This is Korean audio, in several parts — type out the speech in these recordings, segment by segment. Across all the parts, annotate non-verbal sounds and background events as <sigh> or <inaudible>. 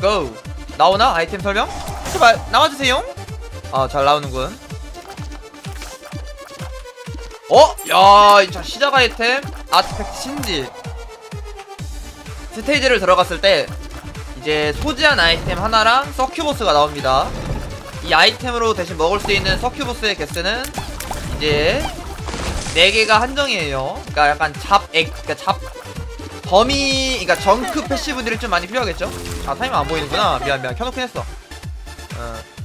고 나오나? 아이템 설명? 제발 나와주세요. 아 잘 나오는군. 어? 야, 자 시작 아이템. 아트팩트 신지 스테이지를 들어갔을 때 이제 소지한 아이템 하나랑 서큐보스가 나옵니다. 이 아이템으로 대신 먹을 수 있는 서큐보스의 개수는 이제 4개가 한정이에요. 그러니까 약간 잡액 그러니까 잡 범위 그러니까 정크 패시브들이 좀 많이 필요하겠죠? 아 타이밍 안 보이는구나. 미안 미안. 켜놓긴 했어. 어.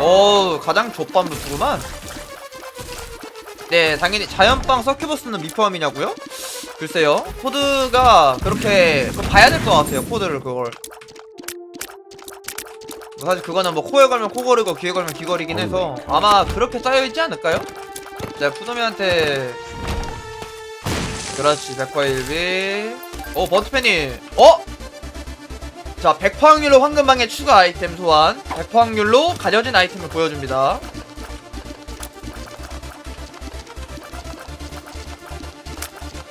오 가장 좆밤 루트구만 네 당연히 자연빵 서큐버스는 미포함이냐고요? 글쎄요 코드가 그렇게 봐야 될 것 같아요 코드를 그걸 뭐 사실 그거는 뭐 코에 걸면 코 거리고 귀에 걸면 귀 거리긴 해서 아마 그렇게 짜여있지 않을까요? 자 푸놈이한테 그렇지 백과일비 오 버트팬이 어? 자, 100% 확률로 황금방의 추가 아이템 소환. 100% 확률로 가려진 아이템을 보여줍니다.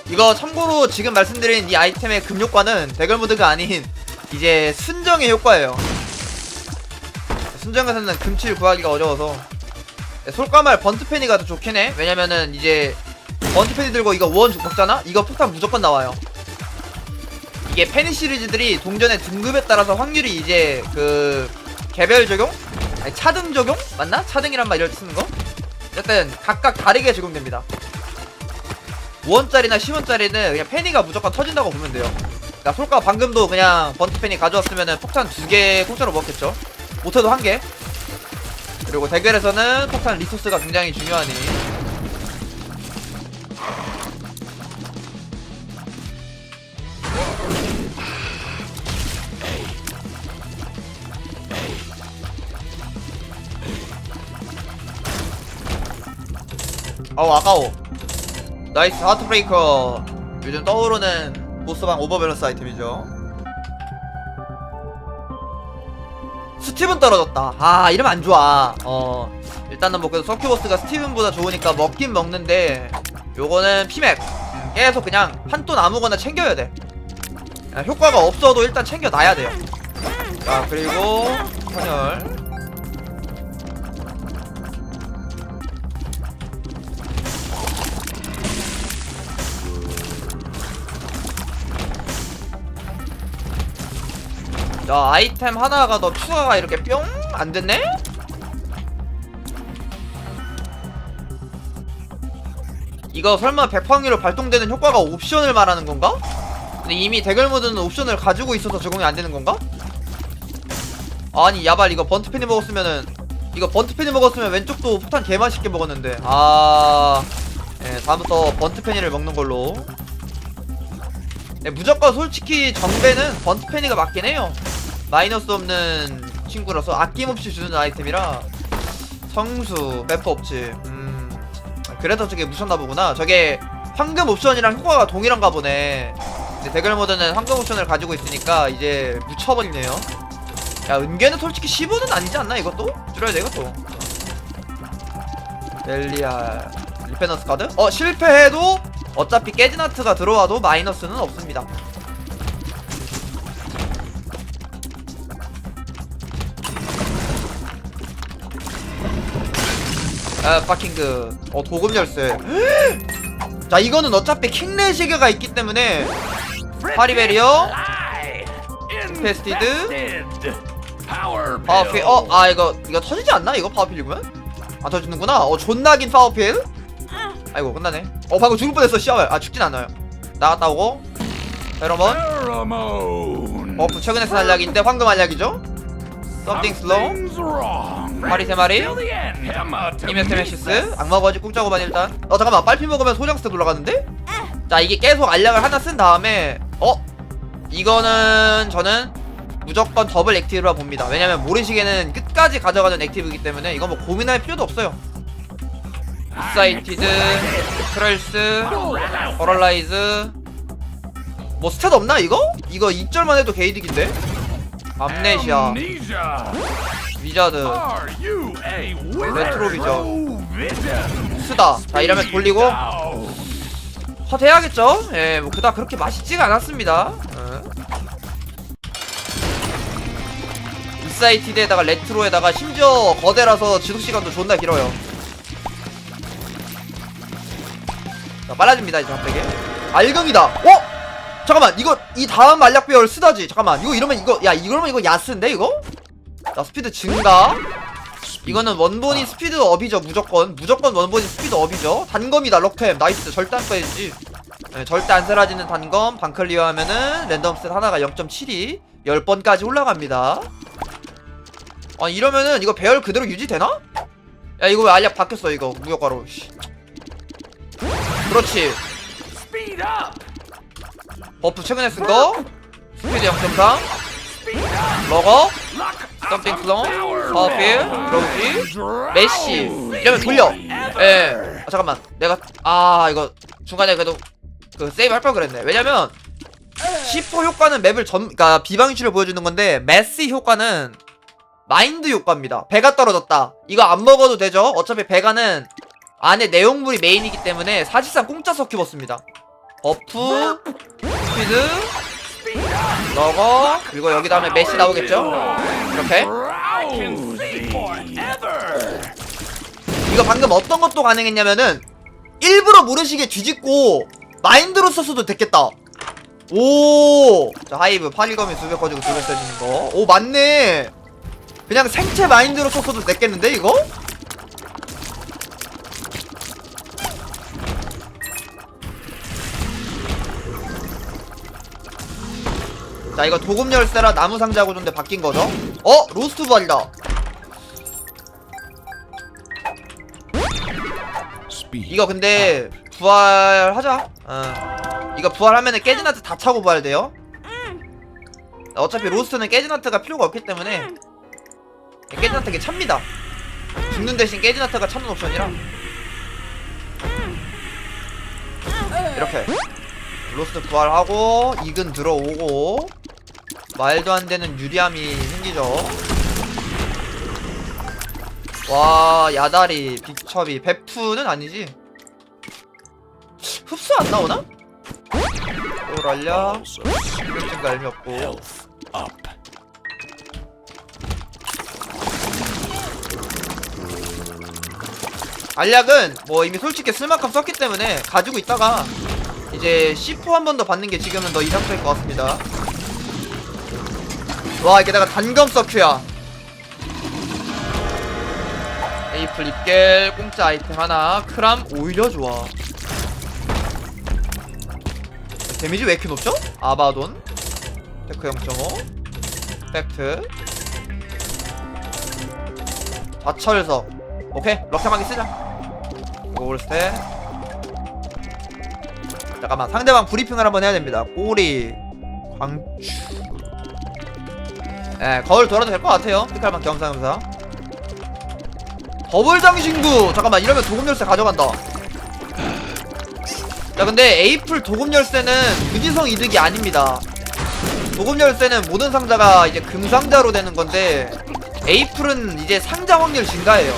이거 참고로 지금 말씀드린 이 아이템의 금효과는 대결모드가 아닌 이제 순정의 효과예요. 순정에서는 금치를 구하기가 어려워서. 솔까말 번트페니가 더 좋긴 해. 왜냐면은 이제 번트페니 들고 이거 원 먹잖아? 이거 폭탄 무조건 나와요 이게 페니 시리즈들이 동전의 등급에 따라서 확률이 이제 그 개별 적용? 아니 차등 적용? 맞나? 차등이란 말 이럴 때 쓰는 거? 어쨌든 각각 다르게 적용됩니다 5원짜리나 10원짜리는 그냥 페니가 무조건 터진다고 보면 돼요 그러니까 솔까 방금도 그냥 번트 페니 가져왔으면 폭탄 두 개 공짜로 먹겠죠 못해도 한개 그리고 대결에서는 폭탄 리소스가 굉장히 중요하니 아우 아까워. 나이스 하트브레이커. 요즘 떠오르는 보스방 오버밸런스 아이템이죠. 스티븐 떨어졌다. 아 이러면 안 좋아. 어 일단은 뭐 그래도 서큐버스가 스티븐보다 좋으니까 먹긴 먹는데 요거는 피맥. 음, 계속 그냥 한돈 아무거나 챙겨야 돼. 야, 효과가 없어도 일단 챙겨놔야 돼요. 자 그리고 선열 야 아이템 하나가 더 추가가 이렇게 뿅 안됐네? 이거 설마 100 확률로 발동되는 효과가 옵션을 말하는 건가? 근데 이미 대결 모드는 옵션을 가지고 있어서 적용이 안 되는 건가? 아니 야발 이거 번트팬이 먹었으면은 이거 번트팬이 먹었으면 왼쪽도 폭탄 개 맛있게 먹었는데 아... 예, 다음부터 번트팬이를 먹는 걸로 네, 무조건 솔직히 정배는 번트팬이가 맞긴 해요 마이너스 없는 친구라서 아낌없이 주는 아이템이라 성수 배포 없지. 음 그래서 저게 무셨나 보구나. 저게 황금 옵션이랑 효과가 동일한가 보네. 근데 대결 모드는 황금 옵션을 가지고 있으니까 이제 묻혀버리네요. 야 은계는 솔직히 15는 아니지 않나 이것도? 줄여야 돼 이것도. 렐리아 리페너스 카드? 어 실패해도 어차피 깨진 하트가 들어와도 마이너스는 없습니다 아 파킹그 어 도금 열쇠. <gasps> 자 이거는 어차피 킹레 시계가 있기 때문에. 파리베리어 인페스티드 파워필 어아 이거 이거 터지지 않나? 이거 파워필이면 안 터지는구나. 어 존나긴 파워필 아이고 끝나네. 어 방금 죽을 뻔했어 씨발. 아 죽진 않아요. 나갔다 오고. 페로몬 버프 최근에 쓴 알약인데 황금 알약이죠? 썸띵 슬로우 파리 세 마리? 이메스테메시스? 악마 거지. 공짜고만 일단. 어 잠깐만. 빨피 먹으면 소량 스탯 올라가는데? 자 이게 계속 알약을 하나 쓴 다음에 어? 이거는 저는 무조건 더블 액티브라 봅니다. 왜냐면 모래시계는 끝까지 가져가는 액티브이기 때문에 이건 뭐 고민할 필요도 없어요. 익사이티드 트랄스 버럴라이즈. 뭐 스탯 없나 이거? 이거 2절만 해도 게이득인데? 암네시아. Amnesia. 위자드? 레트로비전. Vision. 스다 자 이러면 돌리고. 컷해야겠죠? 예, 뭐 그다 그렇게 맛있지가 않았습니다. 어. 인사이티드에다가 레트로에다가 심지어 거대라서 지속 시간도 존나 길어요. 자, 빨라집니다 이제 갑자기. 알경이다. 어? 잠깐만 이거 이 다음 알약 배열 쓰다지. 잠깐만 이거 이러면 이거 야 이러면 이거 야스인데 이거? 자 스피드 증가. 이거는 원본이 스피드 업이죠 무조건. 무조건 원본이 스피드 업이죠. 단검이다 럭템. 나이스. 절대 안 빼야지. 네, 절대 안 사라지는 단검. 반클리어 하면은 랜덤 셋 하나가 0.72 10번까지 올라갑니다. 아 이러면은 이거 배열 그대로 유지되나? 야 이거 왜 알약 바뀌었어 이거? 무효과로. 씨. 그렇지. 버프 최근에 쓴거? 스피드 0.3 Speed up. 러거 덤핑 클론 로우지 Drown. 메시 이러면 돌려. 예. 아, 잠깐만. 내가 아 이거 중간에 그래도 그 세이브 할 걸 그랬네. 왜냐면 C4 효과는 맵을 전 그니까 비방위치를 보여주는 건데 메시 효과는 마인드 효과입니다. 배가 떨어졌다. 이거 안 먹어도 되죠? 어차피 배가는 안에 내용물이 메인이기 때문에 사실상 공짜 서큐버스입니다. 버프 스피드 러거 그리고 여기 다음에 메시 나오겠죠 이렇게. 이거 방금 어떤 것도 가능했냐면은 일부러 모래시계 뒤집고 마인드로 썼어도 됐겠다 오! 자 하이브 8일검이 두배 커지고 두배 세지는 거 오 맞네 그냥 생체 마인드로 썼어도 됐겠는데 이거? 자 이거 도금 열쇠라 나무 상자 구조인데 바뀐 거죠? 어? 로스트 부활이다 Speed. 이거 근데 부활하자. 어. 이거 부활하면은 깨진 하트 다 차고 부활돼요. 어차피 로스트는 깨진 하트가 필요가 없기 때문에 깨진 하트가 찹니다. 죽는 대신 깨진 하트가 찾는 옵션이라 이렇게 로스트 부활하고 이근 들어오고 말도 안 되는 유리함이 생기죠. 와 야다리 빅첩이 베프는 아니지 흡수 안 나오나? 또 알려 증가 의미 없고. 알약은 뭐 이미 솔직히 쓸만큼 썼기 때문에 가지고 있다가 이제 C4 한 번 더 받는 게 지금은 더 이상적일 것 같습니다 와 게다가 단검 서큐야. 에이플 입겔 공짜 아이템 하나. 크람 오히려 좋아. 데미지 왜 이렇게 높죠? 아바돈. 테크 0.5 팩트. 자철석. 오케이 럭셔하게 쓰자. 골스테 잠깐만 상대방 브리핑을 한번 해야 됩니다. 꼬리. 광추 예 거울 돌아도 될 것 같아요. 피칼만 겸사겸사 더블 장신구! 잠깐만 이러면 도금 열쇠 가져간다. 자 근데 에이플 도금 열쇠는 유지성 이득이 아닙니다. 도금 열쇠는 모든 상자가 이제 금상자로 되는 건데 에이플은 이제 상자 확률 증가해요.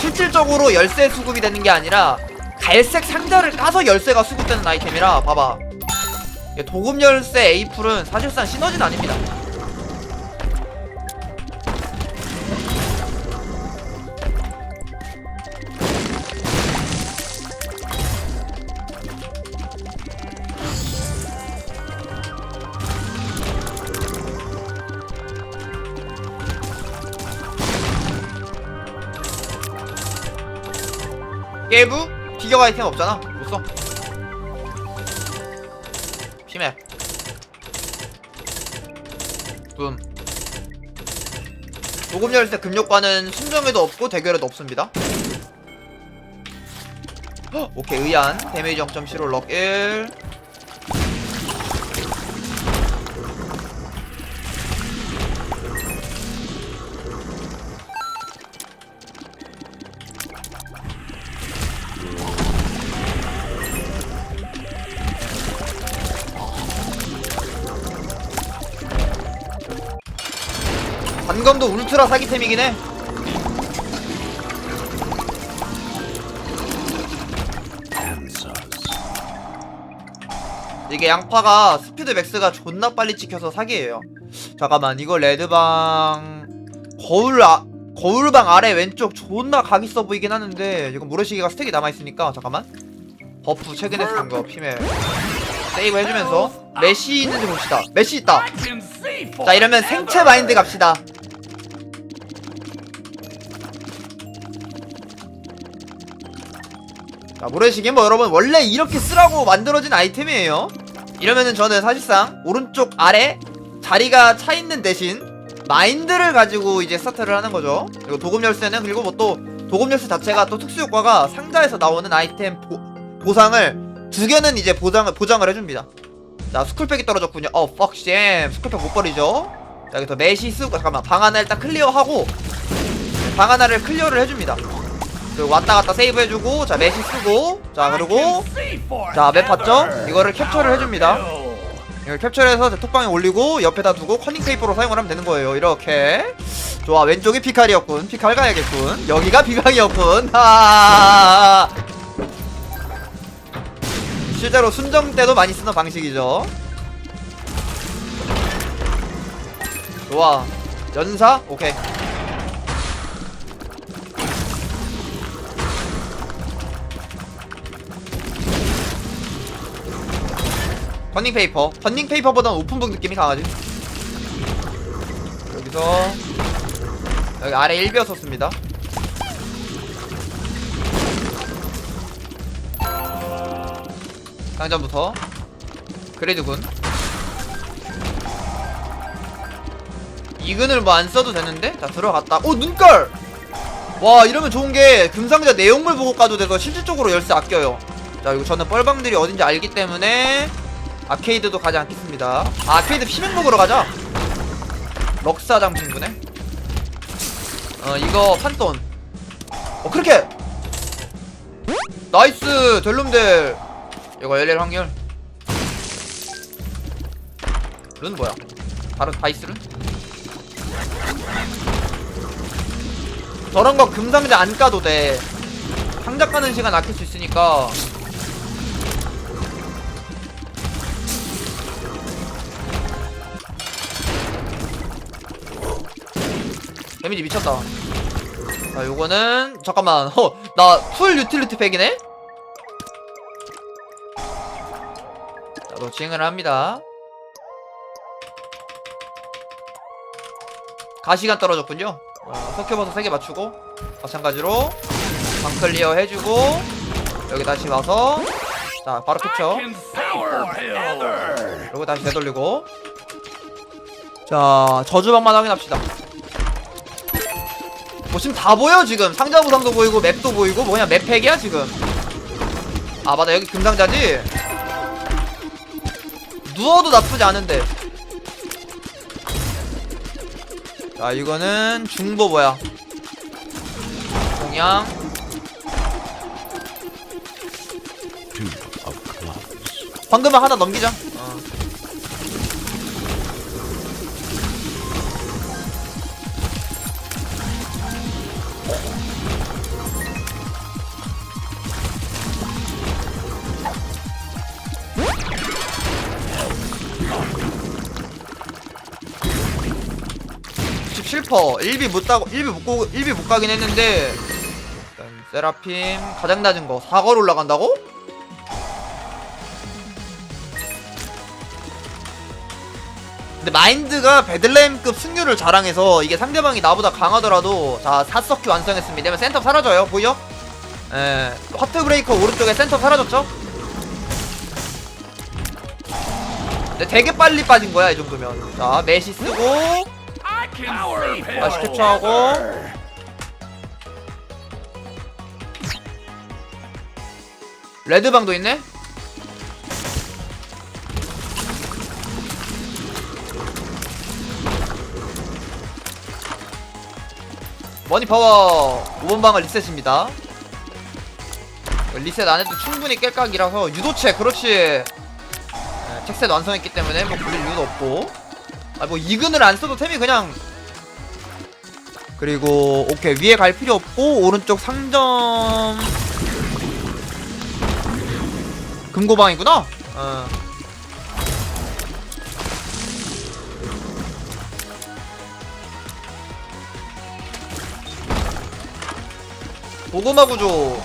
실질적으로 열쇠 수급이 되는 게 아니라 갈색 상자를 까서 열쇠가 수급되는 아이템이라 봐봐. 도금 열쇠 에이플은 사실상 시너지는 아닙니다 깨부? 피겨 아이템 없잖아. 못써. 피메. 붐. 도금 열쇠 금욕과는 순정에도 없고 대결에도 없습니다. 헉, 오케이. 의안 데미지 0.15럭 1. 단검도 울트라 사기템이긴 해. 이게 양파가 스피드 맥스가 존나 빨리 찍혀서 사기예요. 잠깐만 이거 레드방 거울 아 거울방 아래 왼쪽 존나 각 있어 보이긴 하는데 이거 모래시계가 스택이 남아있으니까 잠깐만. 버프 최근에 쓴 거 피메 세이브 해주면서 메시 있는지 봅시다. 메시 있다. 자 이러면 생체 마인드 갑시다 자 모래시계 뭐 여러분 원래 이렇게 쓰라고 만들어진 아이템이에요. 이러면은 저는 사실상 오른쪽 아래 자리가 차 있는 대신 마인드를 가지고 이제 스타트를 하는 거죠. 그리고 도금 열쇠는 그리고 뭐 또 도금 열쇠 자체가 또 특수 효과가 상자에서 나오는 아이템 보, 보상을 두 개는 이제 보장을 보장을 해줍니다. 자 스쿨팩이 떨어졌군요. 어 퍽쌤 스쿨팩 못 버리죠? 자 여기서 메시 쓰고 잠깐만. 방 하나 일단 클리어하고 방 하나를 클리어를 해줍니다 그리고 왔다 갔다 세이브 해주고 자 메시 쓰고 자 그리고 자, 맵 봤죠? 이거를 캡처를 해줍니다. 이걸 캡처해서 제 톡방에 올리고 옆에다 두고 커닝 페이퍼로 사용을 하면 되는 거예요. 이렇게. 좋아 왼쪽이 피칼이었군. 피칼 가야겠군. 여기가 비강이었군. 하하하하. <laughs> 실제로 순정 때도 많이 쓰는 방식이죠. 좋아. 연사? 오케이 컨닝 페이퍼. 컨닝 페이퍼보다는 오픈북 느낌이 강하지. 여기서 여기 아래 1비어 썼습니다. 상점부터. 그레이드군. 이근을 뭐 안 써도 되는데? 자 들어갔다. 오 눈깔! 와 이러면 좋은게 금상자 내용물 보고 가도 돼서 실질적으로 열쇠 아껴요. 자 그리고 저는 뻘방들이 어딘지 알기 때문에 아케이드도 가지 않겠습니다. 아, 아케이드 피면 먹으러 가자. 럭사장 친구네. 어 이거 판돈. 어 그렇게! 나이스! 델룸들! 이거 열릴 확률. 룬 뭐야? 다른 다이스 룬? 저런 거 금상자 안 까도 돼. 상자 까는 시간 아낄 수 있으니까 데미지 미쳤다. 자, 요거는 잠깐만. <laughs> 어, 나풀 유틸리티 팩이네. 자, 노칭을 합니다. 가시간 떨어졌군요. 어, 석회버섯 3개 맞추고 마찬가지로 방 클리어 해주고 여기 다시 와서 자 바로 캡쳐 그리고 다시 되돌리고 자 저주방만 확인합시다 뭐 지금 다 보여 지금. 상자 보상도 보이고 맵도 보이고 뭐냐 맵팩이야 지금. 아 맞아. 여기 금상자지? 누워도 나쁘지 않은데. 자 이거는 중보 뭐야? 공양. 방금은 하나 넘기자 어. 실퍼 1비 못 따고 1비 못 고고 1비 못 가긴 했는데 세라핌 가장 낮은 거 4걸 올라간다고? 근데 마인드가 베들레헴급 승률을 자랑해서 이게 상대방이 나보다 강하더라도 자 4서큐 완성했습니다. 그러면 센터 사라져요. 보이죠? 예. 하트 브레이커 오른쪽에 센터 사라졌죠? 근데 되게 빨리 빠진 거야 이 정도면. 자 메시 쓰고 다시 캡처하고. 레드방도 있네? 머니파워 5번 방을 리셋입니다. 리셋 안 해도 충분히 깰 각이라서 유도체 그렇지. 네, 책셋 완성했기 때문에 뭐 부릴 이유도 없고 아 뭐 이근을 안 써도 템이 그냥. 그리고 오케이. 위에 갈 필요 없고 오른쪽 상점. 금고방이구나? 어. 고구마 구조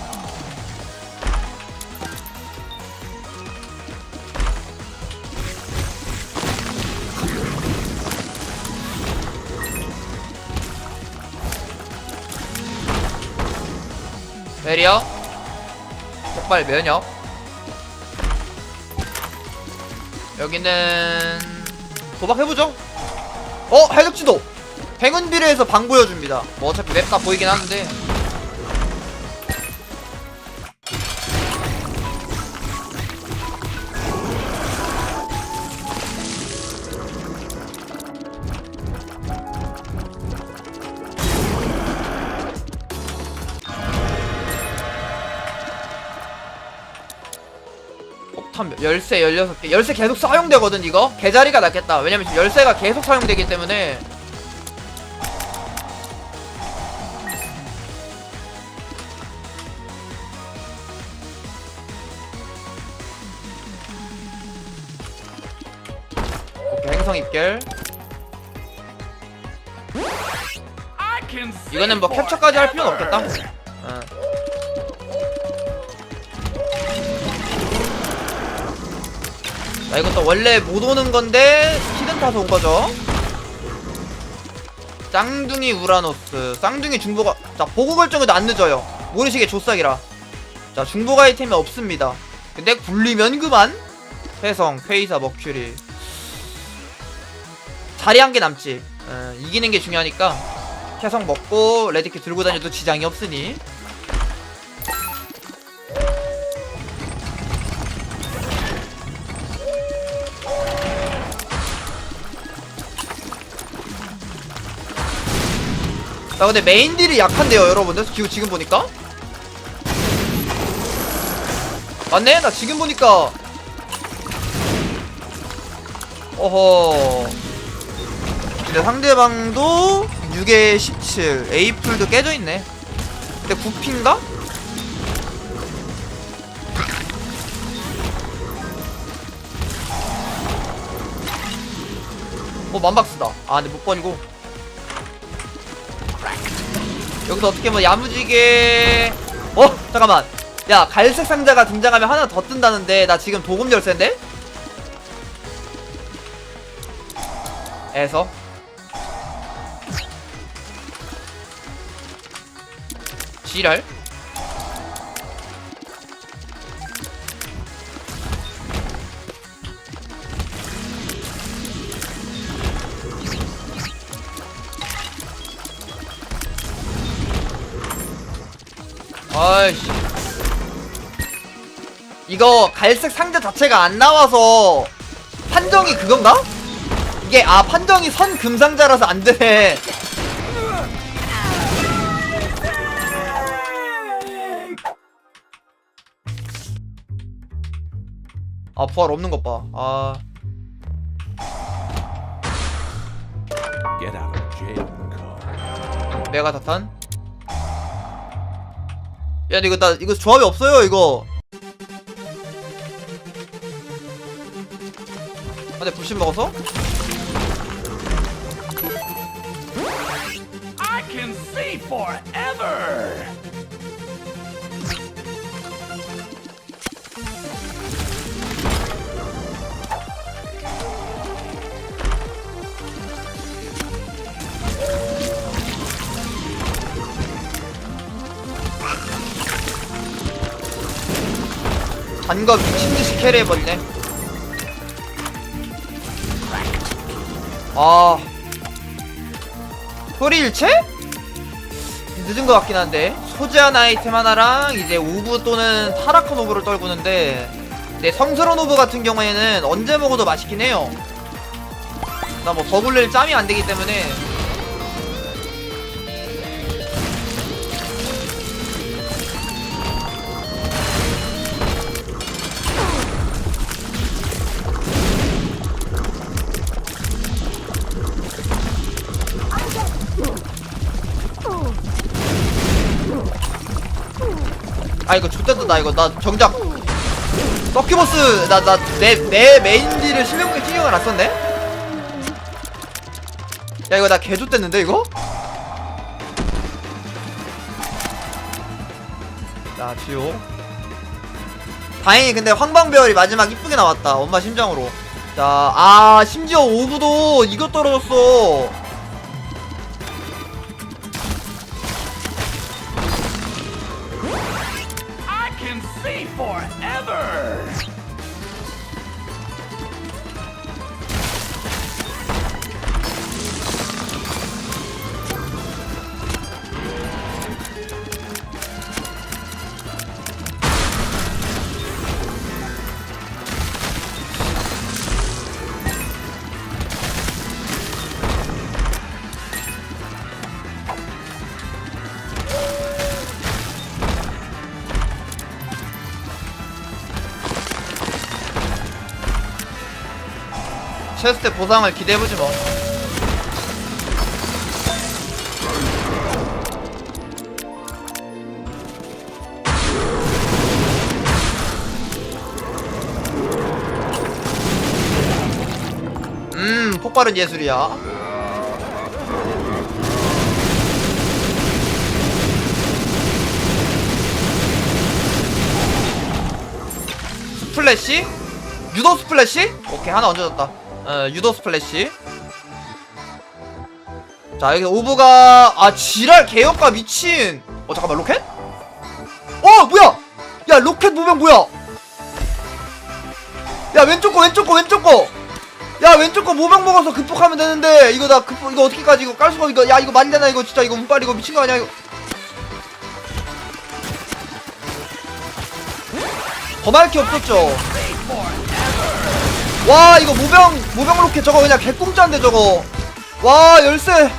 베리어? 폭발 면역? 여기는 도박해보죠. 어 해적지도. 행운비례에서 방 보여줍니다. 뭐 어차피 맵 다 보이긴 하는데 폭탄 열쇠 16개 열쇠 계속 사용되거든 이거? 개자리가 낫겠다. 왜냐면 지금 열쇠가 계속 사용되기 때문에. 오케이 행성 입결. 이거는 뭐 캡처까지 할 필요는 없겠다 이것도 원래 못 오는 건데 히든 타서 온 거죠. 쌍둥이 우라노스. 쌍둥이 중보가 자 보고 결정해도 안 늦어요. 모르시게 조싹이라. 자 중복 아이템이 없습니다. 근데 굴리면 그만. 회성 페이사 머큐리. 자리 한 개 남지. 어, 이기는 게 중요하니까. 해성 먹고 레드키 들고 다녀도 지장이 없으니 나 근데 메인 딜이 약한데요 여러분들? 지금, 지금 보니까? 맞네? 나 지금 보니까. 어허. 근데 상대방도 6에 17 에이플도 깨져있네. 근데 9피인가? 어 만박스다. 아 근데 못 버리고 여기서 어떻게 뭐 야무지게. 어? 잠깐만. 야 갈색 상자가 등장하면 하나 더 뜬다는데 나 지금 도금 열쇠인데? 에서? 지랄 아이씨. 이거 갈색 상자 자체가 안 나와서 판정이 그건가? 이게 아 판정이 선 금상자라서 안 되네. 아 부활 없는 것봐아. 메가 타탄 야 이거 나 이거 조합이 없어요 이거 아 근데 불신 먹어서? 단거 미친듯이 캐리해버리네. 아. 소리일체? 늦은 것 같긴 한데. 소지한 아이템 하나랑 이제 우브 또는 타라콘 오브를 떨구는데 내 성스러운 오브 같은 경우에는 언제 먹어도 맛있긴 해요. 나 뭐 버블릴 짬이 안 되기 때문에 아 이거 좋댔다. 나 이거 나 정작 서큐버스 나 나 내 내 메인딜을 신경 신경을 안 썼네? 야 이거 나 개좋댔는데 이거? 자 지호 다행히 근데 황방배열이 마지막 이쁘게 나왔다. 엄마 심장으로. 자 아 심지어 오브도 이거 떨어졌어 체스트 보상을 기대해보지 뭐 음, 폭발은 예술이야. 스플래시? 유도 스플래시? 오케이, 하나 얹어졌다. 어, 유도 스플래시. 자, 여기 오브가, 아, 지랄 개혁가 미친. 어, 잠깐만, 로켓? 어, 뭐야! 야, 로켓 무병 뭐야! 야, 왼쪽 거, 왼쪽 거, 왼쪽 거! 야 왼쪽 거 모병 먹어서 극복하면 되는데 이거 나 극복 이거 어떻게까지 이거 깔 수가 이거 야 이거 말이 되나 이거 진짜 이거 운빨 이거 미친 거 아니야 이거 범할 게 없었죠 와 이거 모병 모병 로켓 저거 그냥 개꿈짠데 저거. 와 열쇠.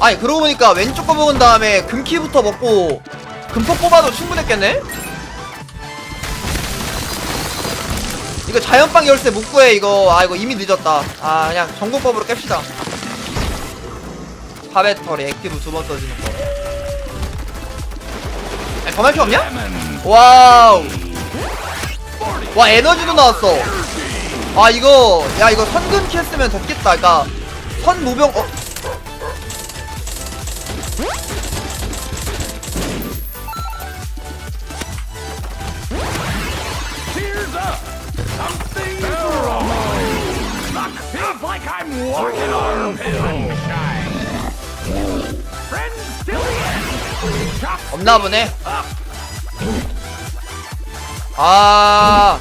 아니 그러고 보니까 왼쪽 거 먹은 다음에 금키부터 먹고 금폭 뽑아도 충분했겠네? 이거 자연빵 열쇠 못 구해 이거. 아 이거 이미 늦었다. 아 그냥 전공법으로 깹시다. 파베터리 액티브 두 번 써지는 거 아니 더할 필요 없냐? 와우. 와 에너지도 나왔어. 아 이거 야 이거 선근키 했으면 됐겠다. 그니까 선 무병 어 없나 보네. 아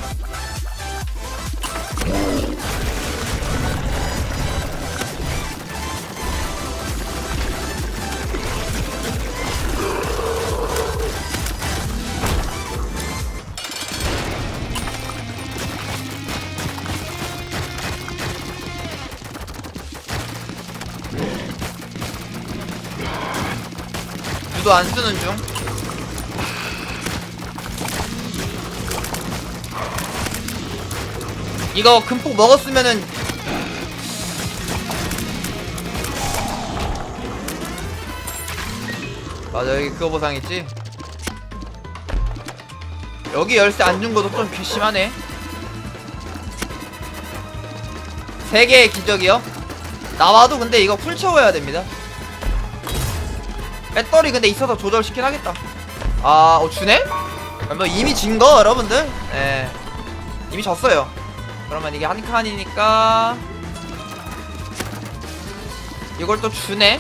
유도 안 쓰는 중. 이거 금폭 먹었으면은 맞아 여기 그거 보상 있지? 여기 열쇠 안 준 것도 좀 괘씸하네. 세 개의 기적이요? 나와도 근데 이거 풀 채워야 됩니다 배터리 근데 있어서 조절시킨 하겠다 아, 어 주네? 뭐 이미 진 거 여러분들 예 이미 졌어요 그러면 이게 한 칸이니까 이걸 또 주네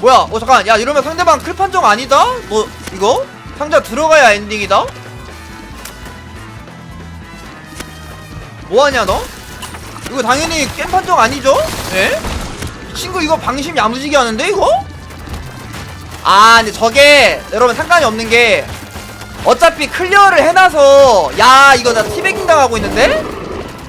뭐야 어 잠깐 야 이러면 상대방 클 판정 아니다? 뭐 이거? 상자 들어가야 엔딩이다? 뭐하냐 너? 이거 당연히 게임 판정 아니죠? 예? 이 친구 이거 방심 야무지게 하는데 이거? 아 근데 저게 여러분 상관이 없는 게 어차피 클리어를 해놔서 야 이거 나 티베깅 당하고 있는데?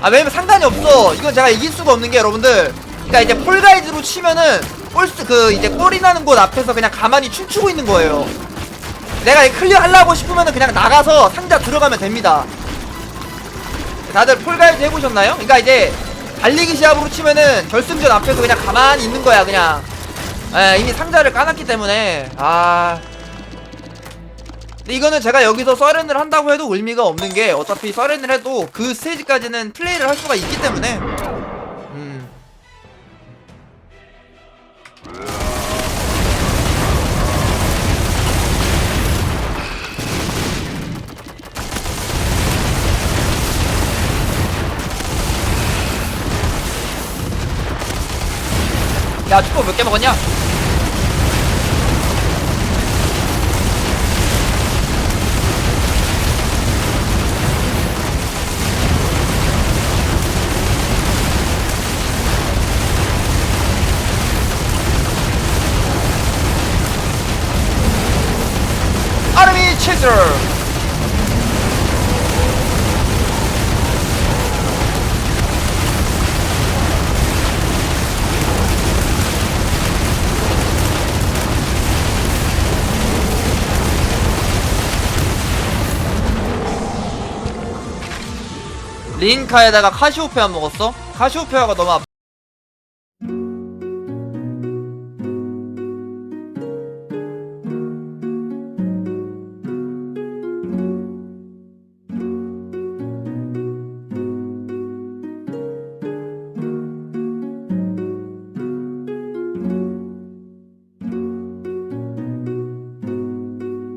아 왜냐면 상관이 없어 이건 제가 이길 수가 없는 게 여러분들 그니까 이제 폴가이즈로 치면은 꼴스 그 이제 꼴이 나는 곳 앞에서 그냥 가만히 춤추고 있는 거예요 내가 이 클리어 하려고 싶으면은 그냥 나가서 상자 들어가면 됩니다. 다들 폴가이드 해보셨나요? 그러니까 이제 달리기 시합으로 치면은 결승전 앞에서 그냥 가만히 있는 거야 그냥. 에, 이미 상자를 까놨기 때문에 아. 근데 이거는 제가 여기서 서렌을 한다고 해도 의미가 없는 게 어차피 서렌을 해도 그 스테이지까지는 플레이를 할 수가 있기 때문에 야 축구 몇 개 먹었냐? 아르미 치즈 린카에다가 카시오페아 먹었어? 카시오페아가 너무 아파